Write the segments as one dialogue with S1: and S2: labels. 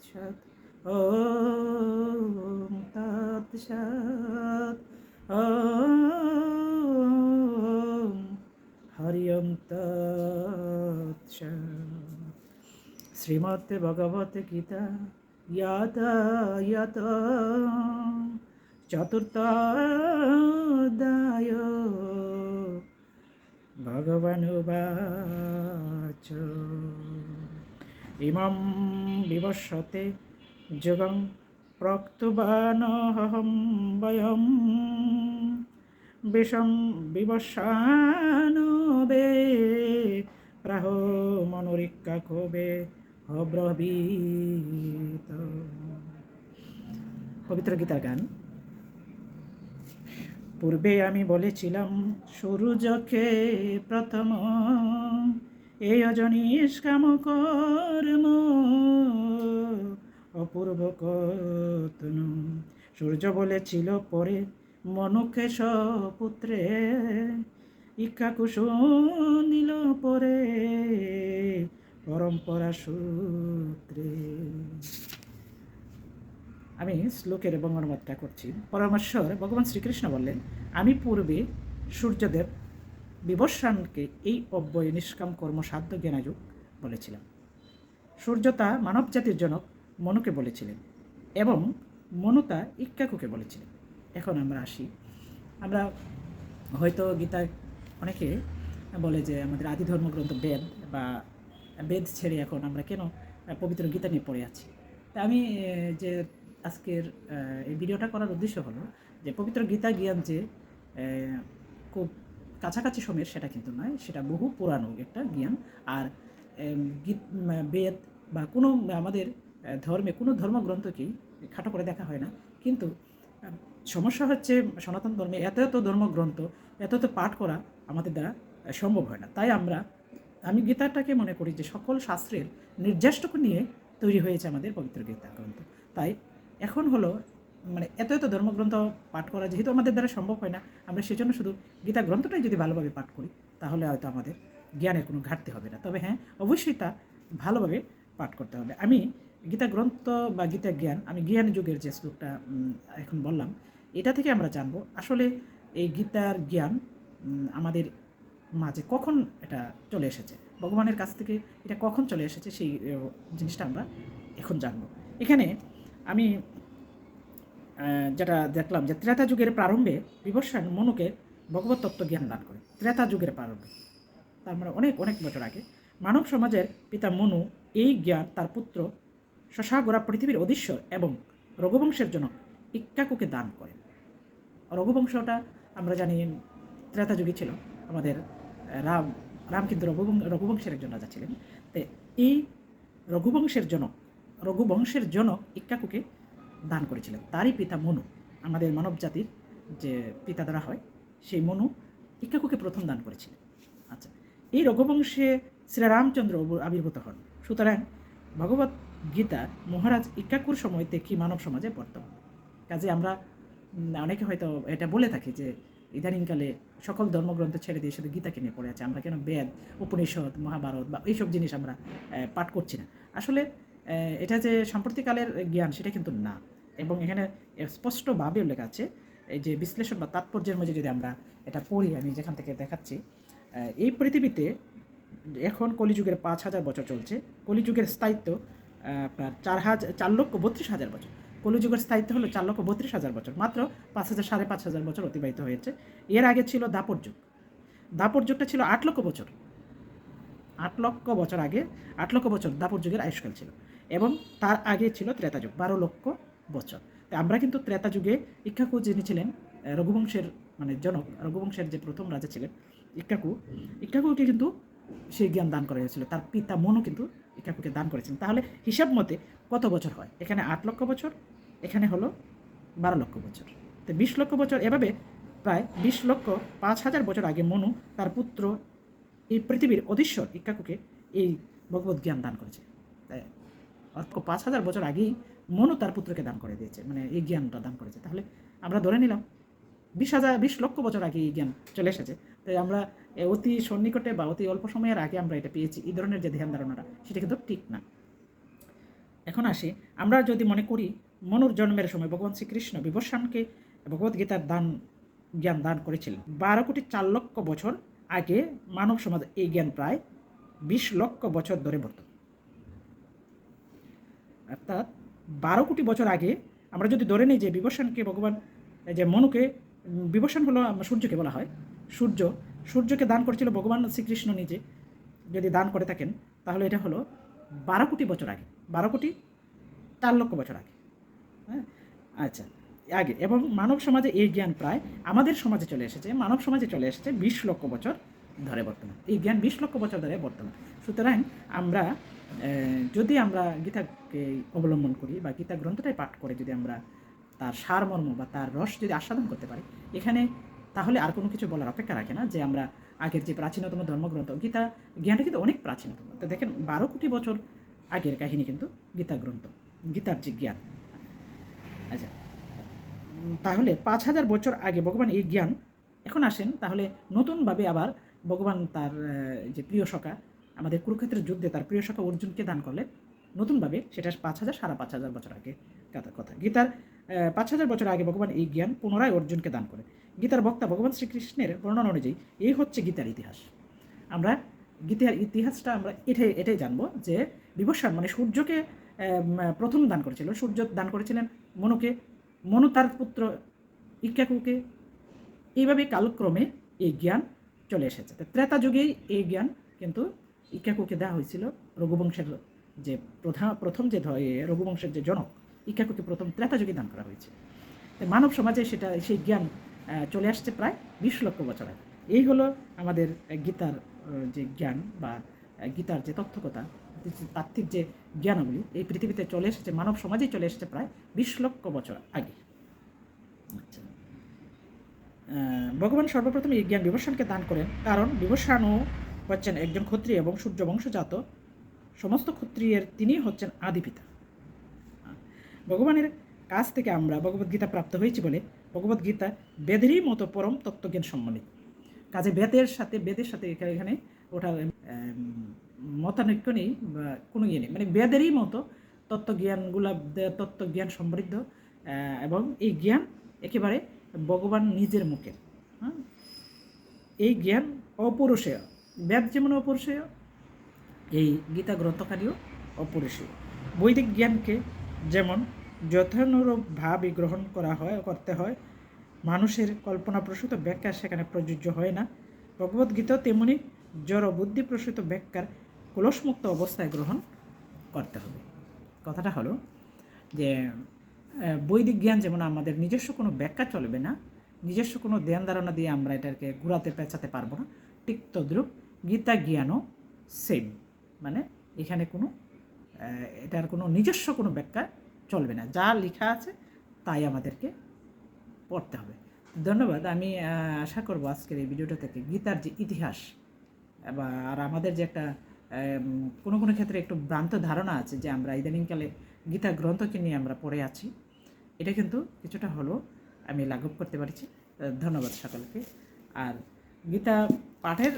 S1: তৎসৎ ওম তৎসৎ ওম হরি ওম ভগবত গীতা ইয়াত ইয়াত চতুর্থদায় ভগবানুবাচ বিবশ্যতে যুগং প্রক্তবানহম বয়ম বিষম বিবশানবে প্রাহ মনোরিক্ষা কবে অব্রবীত পবিত্র গীতা গান পূর্বে আমি বলেছিলাম সূর্যকে প্রথম এই কাম কর্ম অপূর্ব কতন সূর্য বলেছিল পরে মনুখেশ পুত্রে ইক্ষাকুশন নিল পরে পরম্পরা সূত্রে আমি শ্লোকের এবং অনুবাদটা করছি পরমেশ্বর ভগবান শ্রীকৃষ্ণ বললেন আমি পূর্বে সূর্যদেব বিবস্বানকে এই অব্যয় নিষ্কাম কর্মসাধ্য জ্ঞানাযোগ বলেছিলাম সূর্যতা মানবজাতির জনক মনুকে বলেছিলেন এবং তা ইক্কাকুকে বলেছিলেন এখন আমরা আসি আমরা হয়তো গীতা অনেকে বলে যে আমাদের আদি ধর্মগ্রন্থ বেদ বা বেদ ছেড়ে এখন আমরা কেন পবিত্র গীতা নিয়ে পড়ে আছি তা আমি যে আজকের এই ভিডিওটা করার উদ্দেশ্য হলো যে পবিত্র গীতা জ্ঞান যে খুব কাছাকাছি সময়ের সেটা কিন্তু নয় সেটা বহু পুরানো একটা জ্ঞান আর গীত বেদ বা কোনো আমাদের ধর্মে কোনো ধর্মগ্রন্থকেই খাটো করে দেখা হয় না কিন্তু সমস্যা হচ্ছে সনাতন ধর্মে এত এত ধর্মগ্রন্থ এত এত পাঠ করা আমাদের দ্বারা সম্ভব হয় না তাই আমরা আমি গীতাটাকে মনে করি যে সকল শাস্ত্রের নির্যাসটুকু নিয়ে তৈরি হয়েছে আমাদের পবিত্র গীতা গ্রন্থ তাই এখন হলো মানে এত এত ধর্মগ্রন্থ পাঠ করা যেহেতু আমাদের দ্বারা সম্ভব হয় না আমরা সেজন্য শুধু গীতা গ্রন্থটাই যদি ভালোভাবে পাঠ করি তাহলে হয়তো আমাদের জ্ঞানের কোনো ঘাটতি হবে না তবে হ্যাঁ অবশ্যই তা ভালোভাবে পাঠ করতে হবে আমি গীতা গ্রন্থ বা গীতা জ্ঞান আমি জ্ঞান যুগের যে শ্লোকটা এখন বললাম এটা থেকে আমরা জানবো আসলে এই গীতার জ্ঞান আমাদের মাঝে কখন এটা চলে এসেছে ভগবানের কাছ থেকে এটা কখন চলে এসেছে সেই জিনিসটা আমরা এখন জানবো এখানে আমি যেটা দেখলাম যে ত্রেতা যুগের প্রারম্ভে বিভর্ষণ মনুকে ভগবত তত্ত্ব জ্ঞান দান করে ত্রেতা যুগের প্রারম্ভে তার মানে অনেক অনেক বছর আগে মানব সমাজের পিতা মনু এই জ্ঞান তার পুত্র শশাগোরা পৃথিবীর অধীশ্বর এবং রঘুবংশের জনক ইক্কাকুকে দান করেন রঘুবংশটা আমরা জানি ত্রেতা যুগে ছিল আমাদের রাম রাম কিন্তু রঘুবংশের একজন রাজা ছিলেন তো এই রঘুবংশের জনক রঘুবংশের জনক ইক্কাকুকে দান করেছিলেন তারই পিতা মনু আমাদের মানব জাতির যে পিতা দ্বারা হয় সেই মনু ইকাকুকে প্রথম দান করেছিলেন আচ্ছা এই রঘুবংশে শ্রীরামচন্দ্র আবির্ভূত হন সুতরাং ভগবত গীতা মহারাজ ইকাকুর সময়তে দেখি মানব সমাজে বর্তমান কাজে আমরা অনেকে হয়তো এটা বলে থাকি যে ইদানিংকালে সকল ধর্মগ্রন্থ ছেড়ে দিয়ে শুধু গীতাকে নিয়ে পড়ে আছে আমরা কেন বেদ উপনিষদ মহাভারত বা এইসব জিনিস আমরা পাঠ করছি না আসলে এটা যে সাম্প্রতিককালের জ্ঞান সেটা কিন্তু না এবং এখানে স্পষ্টভাবে উল্লেখ আছে এই যে বিশ্লেষণ বা তাৎপর্যের মধ্যে যদি আমরা এটা পড়ি আমি যেখান থেকে দেখাচ্ছি এই পৃথিবীতে এখন কলিযুগের পাঁচ হাজার বছর চলছে কলিযুগের স্থায়িত্ব আপনার চার হাজার চার লক্ষ বত্রিশ হাজার বছর কলিযুগের স্থায়িত্ব হলো চার লক্ষ বত্রিশ হাজার বছর মাত্র পাঁচ হাজার সাড়ে পাঁচ হাজার বছর অতিবাহিত হয়েছে এর আগে ছিল দাপর যুগ দাপর যুগটা ছিল আট লক্ষ বছর আট লক্ষ বছর আগে আট লক্ষ বছর দাপর যুগের আয়ুষ্কাল ছিল এবং তার আগে ছিল ত্রেতা যুগ বারো লক্ষ বছর আমরা কিন্তু ত্রেতা যুগে ইক্ষাকু যিনি ছিলেন রঘুবংশের মানে জনক রঘুবংশের যে প্রথম রাজা ছিলেন ইক্ষাকু ইক্ষাকুকে কিন্তু সেই জ্ঞান দান করা হয়েছিল তার পিতা মনু কিন্তু ইক্ষাকুকে দান করেছিলেন তাহলে হিসাব মতে কত বছর হয় এখানে আট লক্ষ বছর এখানে হলো বারো লক্ষ বছর তো বিশ লক্ষ বছর এভাবে প্রায় বিশ লক্ষ পাঁচ হাজার বছর আগে মনু তার পুত্র এই পৃথিবীর অধীশ্বর ইক্ষাকুকে এই ভগবত জ্ঞান দান করেছে তাই অর্থ পাঁচ হাজার বছর আগেই মনু তার পুত্রকে দান করে দিয়েছে মানে এই জ্ঞানটা দান করেছে তাহলে আমরা ধরে নিলাম বিশ হাজার বিশ লক্ষ বছর আগে এই জ্ঞান চলে এসেছে তাই আমরা অতি সন্নিকটে বা অতি অল্প সময়ের আগে আমরা এটা পেয়েছি এই ধরনের যে ধ্যান ধারণাটা সেটা কিন্তু ঠিক না এখন আসি আমরা যদি মনে করি মনুর জন্মের সময় ভগবান শ্রীকৃষ্ণ বিভসানকে ভগবদ্গীতার দান জ্ঞান দান করেছিলেন বারো কোটি চার লক্ষ বছর আগে মানব সমাজ এই জ্ঞান প্রায় বিশ লক্ষ বছর ধরে বর্তমান অর্থাৎ বারো কোটি বছর আগে আমরা যদি ধরে নিই যে বিবর্ষণকে ভগবান যে মনুকে বিবর্ষণ হলো সূর্যকে বলা হয় সূর্য সূর্যকে দান করেছিল ভগবান শ্রীকৃষ্ণ নিজে যদি দান করে থাকেন তাহলে এটা হলো বারো কোটি বছর আগে বারো কোটি চার লক্ষ বছর আগে হ্যাঁ আচ্ছা আগে এবং মানব সমাজে এই জ্ঞান প্রায় আমাদের সমাজে চলে এসেছে মানব সমাজে চলে এসেছে বিশ লক্ষ বছর ধরে বর্তমান এই জ্ঞান বিশ লক্ষ বছর ধরে বর্তমান সুতরাং আমরা যদি আমরা গীতাকে অবলম্বন করি বা গীতা গ্রন্থটাই পাঠ করে যদি আমরা তার সারমর্ম বা তার রস যদি আস্বাদন করতে পারি এখানে তাহলে আর কোনো কিছু বলার অপেক্ষা রাখে না যে আমরা আগের যে প্রাচীনতম ধর্মগ্রন্থ গীতা জ্ঞানটা কিন্তু অনেক প্রাচীনতম তো দেখেন বারো কোটি বছর আগের কাহিনী কিন্তু গীতা গ্রন্থ গীতার যে জ্ঞান আচ্ছা তাহলে পাঁচ হাজার বছর আগে ভগবান এই জ্ঞান এখন আসেন তাহলে নতুনভাবে আবার ভগবান তার যে প্রিয় সখা আমাদের কুরুক্ষেত্রের যুদ্ধে তার প্রিয় সখা অর্জুনকে দান করলেন নতুনভাবে সেটা পাঁচ হাজার সাড়ে পাঁচ হাজার বছর আগে কথা কথা গীতার পাঁচ হাজার বছর আগে ভগবান এই জ্ঞান পুনরায় অর্জুনকে দান করে গীতার বক্তা ভগবান শ্রীকৃষ্ণের বর্ণনা অনুযায়ী এই হচ্ছে গীতার ইতিহাস আমরা গীতার ইতিহাসটা আমরা এটাই এটাই জানবো যে বিভূষণ মানে সূর্যকে প্রথম দান করেছিল সূর্য দান করেছিলেন মনুকে মনু তার পুত্র ইক্যাকুকে এইভাবে কালক্রমে এই জ্ঞান চলে এসেছে ত্রেতা যুগেই এই জ্ঞান কিন্তু ইকাকুকে দেওয়া হয়েছিল রঘুবংশের যে প্রধান প্রথম যে রঘুবংশের যে জনক ইকাকুকে প্রথম ত্রেতাযোগে দান করা হয়েছে মানব সমাজে সেটা সেই জ্ঞান চলে আসছে প্রায় বিশ লক্ষ বছর আগে এই হলো আমাদের গীতার যে জ্ঞান বা গীতার যে তথ্যকতা তাত্ত্বিক যে জ্ঞানগুলি এই পৃথিবীতে চলে এসেছে মানব সমাজে চলে এসেছে প্রায় বিশ লক্ষ বছর আগে আচ্ছা ভগবান সর্বপ্রথম এই জ্ঞান বিবর্ষণকে দান করেন কারণ বিবর্ষাণু হচ্ছেন একজন ক্ষত্রিয় এবং সূর্য বংশজাত সমস্ত ক্ষত্রিয়ের তিনি হচ্ছেন আদি পিতা ভগবানের কাছ থেকে আমরা ভগবদ্গীতা প্রাপ্ত হয়েছি বলে ভগবদ্গীতা বেদেরই মতো পরম তত্ত্বজ্ঞান সম্মানিত কাজে বেদের সাথে বেদের সাথে এখানে ওঠা মতানৈক্য নেই বা কোনো ইয়ে নেই মানে বেদেরই মতো তত্ত্বজ্ঞানগুলা তত্ত্বজ্ঞান সমৃদ্ধ এবং এই জ্ঞান একেবারে ভগবান নিজের মুখে হ্যাঁ এই জ্ঞান অপরুষেয় বেদ যেমন অপরিসীয় এই গীতা গ্রন্থকারীও অপরিসীয় বৈদিক জ্ঞানকে যেমন যথানুরূপ ভাবে গ্রহণ করা হয় করতে হয় মানুষের কল্পনাপ্রসূত ব্যাখ্যা সেখানে প্রযোজ্য হয় না ভগবদ্গীতা তেমনি জড় বুদ্ধিপ্রসূত ব্যাখ্যার কুলসমুক্ত অবস্থায় গ্রহণ করতে হবে কথাটা হলো যে বৈদিক জ্ঞান যেমন আমাদের নিজস্ব কোনো ব্যাখ্যা চলবে না নিজস্ব কোনো ধ্যান ধারণা দিয়ে আমরা এটাকে ঘুরাতে পেঁচাতে পারবো না ঠিক তদ্রুপ গীতা জ্ঞানও সেম মানে এখানে কোনো এটার কোনো নিজস্ব কোনো ব্যাখ্যা চলবে না যা লেখা আছে তাই আমাদেরকে পড়তে হবে ধন্যবাদ আমি আশা করব আজকের এই ভিডিওটা থেকে গীতার যে ইতিহাস বা আর আমাদের যে একটা কোনো কোনো ক্ষেত্রে একটু ভ্রান্ত ধারণা আছে যে আমরা ইদানিংকালে গীতা গ্রন্থকে নিয়ে আমরা পড়ে আছি এটা কিন্তু কিছুটা হলেও আমি লাঘব করতে পারছি ধন্যবাদ সকলকে আর গীতা পাঠের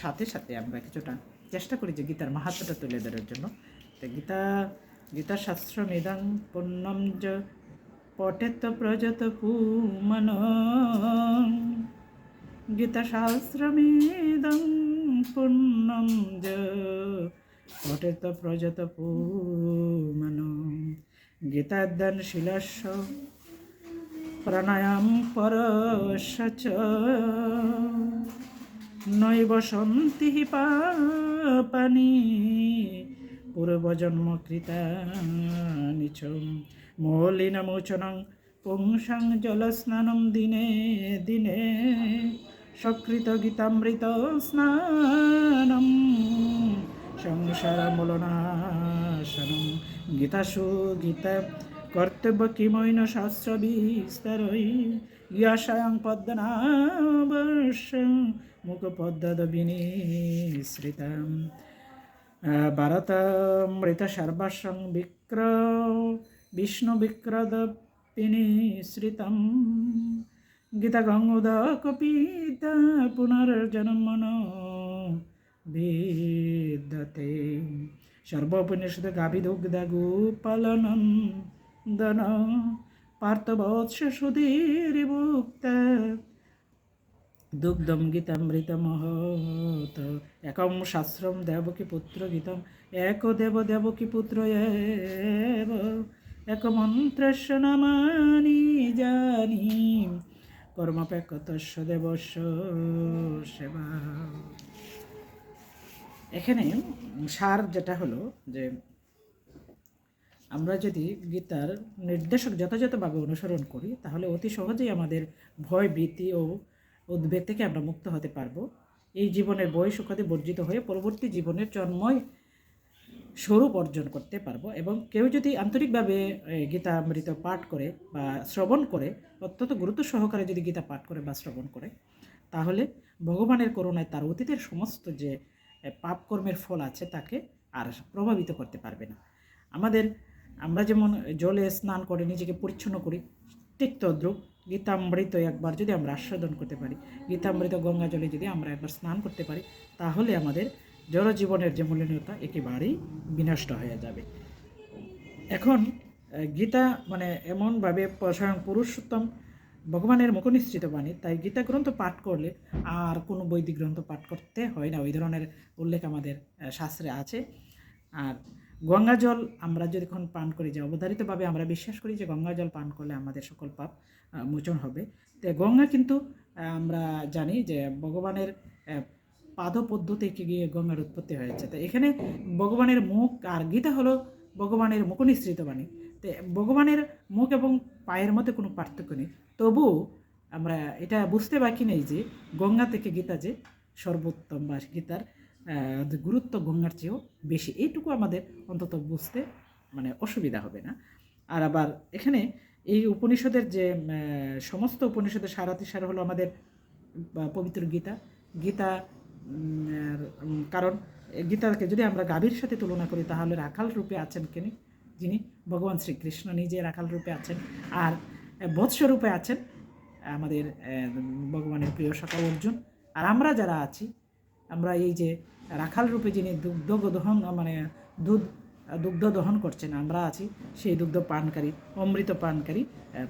S1: সাথে সাথে আমরা কিছুটা চেষ্টা করি যে গীতার মাহাত্মটা তুলে ধরার জন্য তো গীতা গীতা শাস্ত্র নিদান পূর্ণম য তো প্রজত পুমন গীতাশাস্ত্রমিদং পূর্ণম য তো প্রজত পুমন গীতাদানশীলস্য প্রাণায়াম পরশ নৈব সন্তি পাপানি পূর্বজন্মকৃতানি চ মৌলিনমোচনং পুংসং জলস্নানম দিনে দিনে সকৃত গীতামৃত স্নানম সংসারমূলনাশনম গীতাসু গীতা কর্তব্য কিমৈন শাস্ত্র বিস্তারই ইয়াশায়াং পদ্মনাবর্ষ মুখপদ্মদবিনী মিশ্রিতাম ভরতমৃত সর্বসং বিক্র বিষ্ণু বিক্রদ শ্রিতম গীতা গঙ্গুদ কপিত পুনর্জন্মন বিদ্যতে সর্বোপনিষদ গাভিদুগ্ধ গোপালনন্দন পার্থবৎস সুধীরিভুক্ত দুগ্ধম গীতামৃতমহত একম শাস্ত্রম দেবকী পুত্র গীতম এক দেব দেবকী পুত্র এব এক মন্ত্রস্য নামানি জানি কর্মপেক্ষতস্য দেবস্য সেবা এখানে সার যেটা হলো যে আমরা যদি গীতার নির্দেশক যথাযথভাবে অনুসরণ করি তাহলে অতি সহজেই আমাদের ভয় ভীতি ও উদ্বেগ থেকে আমরা মুক্ত হতে পারবো এই জীবনের বয়স সুখাদে বর্জিত হয়ে পরবর্তী জীবনের জন্ময় স্বরূপ অর্জন করতে পারবো এবং কেউ যদি আন্তরিকভাবে গীতা পাঠ করে বা শ্রবণ করে অত্যন্ত গুরুত্ব সহকারে যদি গীতা পাঠ করে বা শ্রবণ করে তাহলে ভগবানের করুণায় তার অতীতের সমস্ত যে পাপকর্মের ফল আছে তাকে আর প্রভাবিত করতে পারবে না আমাদের আমরা যেমন জলে স্নান করে নিজেকে পরিচ্ছন্ন করি ঠিক তদ্রুপ গীতামৃত একবার যদি আমরা আস্বাদন করতে পারি গীতামৃত গঙ্গা জলে যদি আমরা একবার স্নান করতে পারি তাহলে আমাদের জলজীবনের যে মূল্যনীয়তা একেবারেই বিনষ্ট হয়ে যাবে এখন গীতা মানে এমনভাবে স্বয়ং পুরুষোত্তম ভগবানের মুখনিশ্চিত বাণী তাই গীতা গ্রন্থ পাঠ করলে আর কোনো বৈদিক গ্রন্থ পাঠ করতে হয় না ওই ধরনের উল্লেখ আমাদের শাস্ত্রে আছে আর গঙ্গা জল আমরা যখন পান করি যে অবধারিতভাবে আমরা বিশ্বাস করি যে গঙ্গা জল পান করলে আমাদের সকল পাপ মোচন হবে তো গঙ্গা কিন্তু আমরা জানি যে ভগবানের পদ্ধতি থেকে গিয়ে গঙ্গার উৎপত্তি হয়েছে তো এখানে ভগবানের মুখ আর গীতা হলো ভগবানের মুখনিসৃত বাণী তো ভগবানের মুখ এবং পায়ের মধ্যে কোনো পার্থক্য নেই তবু আমরা এটা বুঝতে বাকি নেই যে গঙ্গা থেকে গীতা যে সর্বোত্তম বা গীতার গুরুত্ব গঙ্গার চেয়েও বেশি এইটুকু আমাদের অন্তত বুঝতে মানে অসুবিধা হবে না আর আবার এখানে এই উপনিষদের যে সমস্ত উপনিষদের সারাতি সার হলো আমাদের পবিত্র গীতা গীতা কারণ গীতাকে যদি আমরা গাভীর সাথে তুলনা করি তাহলে রাখাল রূপে আছেন কেনি যিনি ভগবান শ্রীকৃষ্ণ নিজে রাখাল রূপে আছেন আর বৎসরূপে আছেন আমাদের ভগবানের প্রিয় সকাল অর্জুন আর আমরা যারা আছি আমরা এই যে রাখাল রূপে যিনি দুগ্ধ দহন মানে দুধ দুগ্ধ দহন করছেন আমরা আছি সেই দুগ্ধ পানকারী অমৃত পানকারী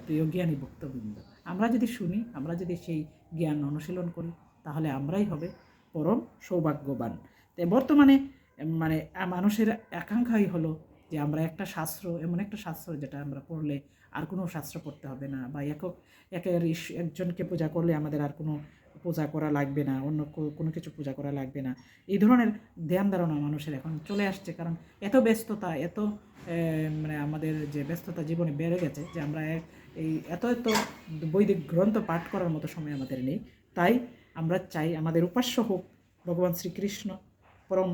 S1: প্রিয় জ্ঞানী ভক্তবৃন্দ আমরা যদি শুনি আমরা যদি সেই জ্ঞান অনুশীলন করি তাহলে আমরাই হবে পরম সৌভাগ্যবান তাই বর্তমানে মানে মানুষের আকাঙ্ক্ষাই হলো যে আমরা একটা শাস্ত্র এমন একটা শাস্ত্র যেটা আমরা পড়লে আর কোনো শাস্ত্র পড়তে হবে না বা একক একের একজনকে পূজা করলে আমাদের আর কোনো পূজা করা লাগবে না অন্য কোনো কিছু পূজা করা লাগবে না এই ধরনের ধ্যান ধারণা মানুষের এখন চলে আসছে কারণ এত ব্যস্ততা এত মানে আমাদের যে ব্যস্ততা জীবনে বেড়ে গেছে যে আমরা এই এত এত বৈদিক গ্রন্থ পাঠ করার মতো সময় আমাদের নেই তাই আমরা চাই আমাদের উপাস্য হোক ভগবান শ্রীকৃষ্ণ পরম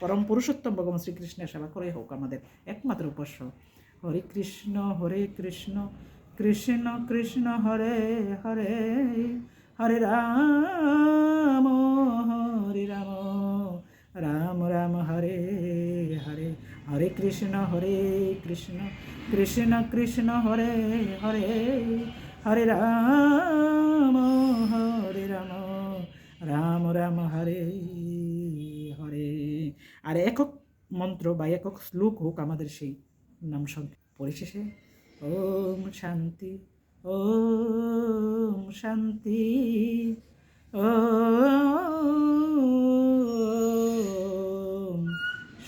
S1: পরম পুরুষোত্তম ভগবান শ্রীকৃষ্ণের সেবা করে হোক আমাদের একমাত্র উপাস্য হরে কৃষ্ণ হরে কৃষ্ণ কৃষ্ণ কৃষ্ণ হরে হরে হরে রাম হরে রাম রাম রাম হরে হরে হরে কৃষ্ণ হরে কৃষ্ণ কৃষ্ণ কৃষ্ণ হরে হরে হরে রাম হরে রাম রাম রাম হরে হরে আর একক মন্ত্র বা একক শ্লোক হোক আমাদের সেই নাম সংখ্যা পরিশেষে ওম শান্তি ওম শান্তি ওম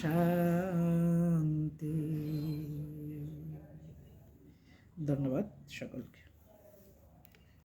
S1: শান্তি ধন্যবাদ সকলকে